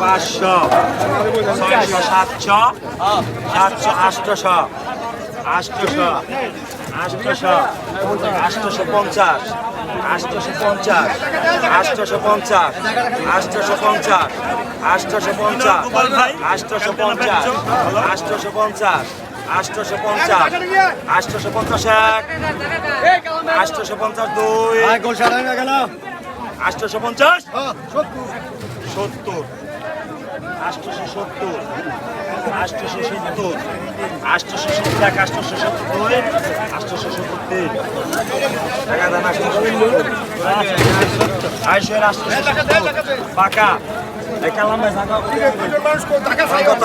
পাঁচশো ছয়শো সাতশো সাতশো আটশোশো আটশোশো আটশোশো আটশোশো পঞ্চাশ আটশোশো পঞ্চাশ আটশোশো পঞ্চাশ আটশোশো পঞ্চাশ আটশোশো পঞ্চাশ আটশোশো পঞ্চাশ আটশোশো পঞ্চাশ আষ্টশো পঞ্চাশ। আষ্টশো পঞ্চাশ এক আষ্টশো পঞ্চাশ দুই। আষ্টশো পঞ্চাশ। সত্তর। আষ্টশো সত্তর। আষ্টশো সত্তর। আষ্টশো সত্তর এক আষ্টশো সত্তর। দুই আষ্টশো সত্তর। তিন টাকা দাম আষ্টশো আষ্টশো সত্তর। পাকা। কালাম কত?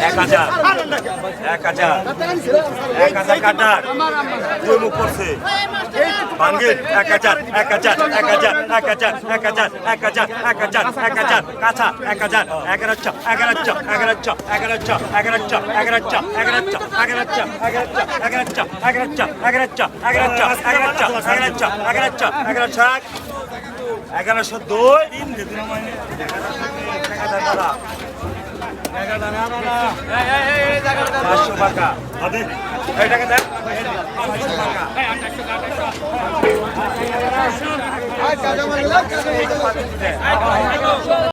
এক হাজার এক হাজার এক হাজার কাটার দুই মুখ করছে ভাঙ্গির এক হাজার এক হাজার এক হাজার এক হাজার এক হাজার এক হাজার এক হাজার এক হাজার কাছা এক হাজার এগারোশো এগারোশো এগারোশো এগারোশো এগারোশো এগারোশো এগারোশো এগারোশো এগারোশো এগারোশো এগারোশো এগারোশো এগারোশো এগারোশো এগারোশো এগারোশো এগারোশো দুই তিন পাঁচশো টাকা এই টাকা দেন পাঁচশো টাকা আয়,